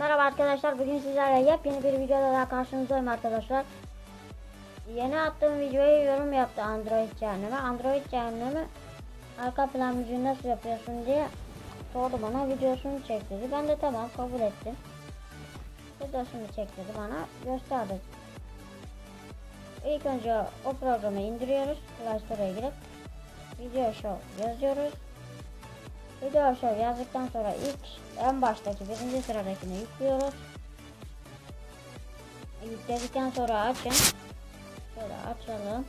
Merhaba arkadaşlar bugün sizlerle yepyeni bir videoda daha karşınızdayım arkadaşlar. Yeni attığım videoya yorum yaptı Android cehenneme. Android cehennemi arka plan müziği nasıl yapıyorsun diye sordu bana videosunu çek dedi. Ben de tamam kabul ettim. Videosunu çek dedi bana gösterdi. İlk önce o programı indiriyoruz. Play Store'a girip Video Show yazıyoruz. Video Show yazdıktan sonra ilk en baştaki birinci sıradakini yüklüyoruz. Yükledikten sonra açın. Şöyle açalım.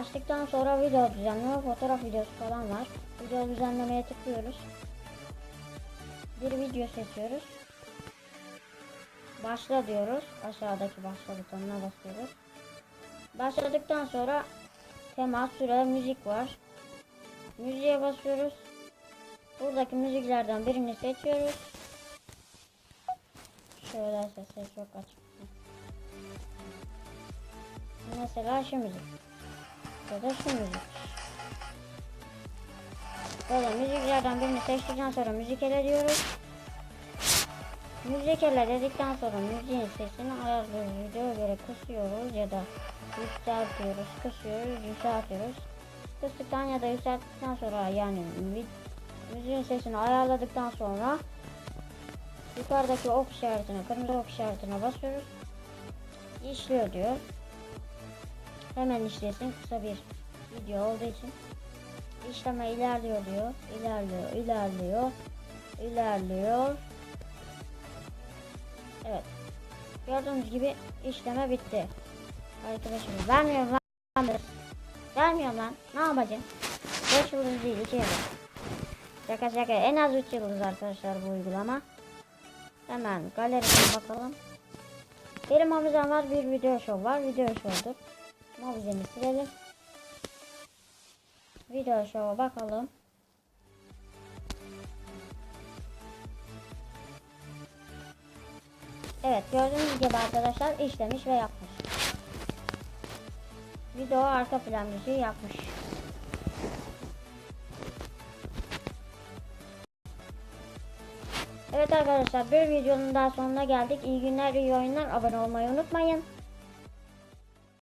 Açtıktan sonra video düzenleme, fotoğraf videosu falan var. Video düzenlemeye tıklıyoruz. Bir video seçiyoruz. Başla diyoruz. Aşağıdaki başla butonuna basıyoruz. Başladıktan sonra tema, süre, müzik var. Müziğe basıyoruz. Buradaki müziklerden birini seçiyoruz. Şöyle sesi çok açık. Mesela şu müzik. Ya da şu müzik. Böyle müziklerden birini seçtikten sonra müzik ele diyoruz. Müzik ele dedikten sonra müziğin sesini ayarlıyoruz. Videoya göre kısıyoruz ya da yükseltiyoruz, kısıyoruz, yükseltiyoruz. Kıstıktan ya da yükselttikten sonra yani mü- müziğin sesini ayarladıktan sonra yukarıdaki ok işaretine, kırmızı ok işaretine basıyoruz. İşliyor diyor. Hemen işlesin kısa bir video olduğu için. İşleme ilerliyor diyor. İlerliyor, ilerliyor, ilerliyor. Evet. Gördüğünüz gibi işleme bitti. Arkadaşım vermiyorum lan. Vermiyorum lan. Ne yapacağım? 5 yıldız değil 2 yıldız. Şaka şaka en az 3 yıldız arkadaşlar bu uygulama. Hemen galeriden bakalım. Bir mavizem var bir video show var. Video show'dur. Mavizemi silelim. Video show'a bakalım. Evet gördüğünüz gibi arkadaşlar işlemiş ve yapmış. Video arka plan müziği yapmış. Evet arkadaşlar bir videonun daha sonuna geldik. İyi günler, iyi oyunlar. Abone olmayı unutmayın.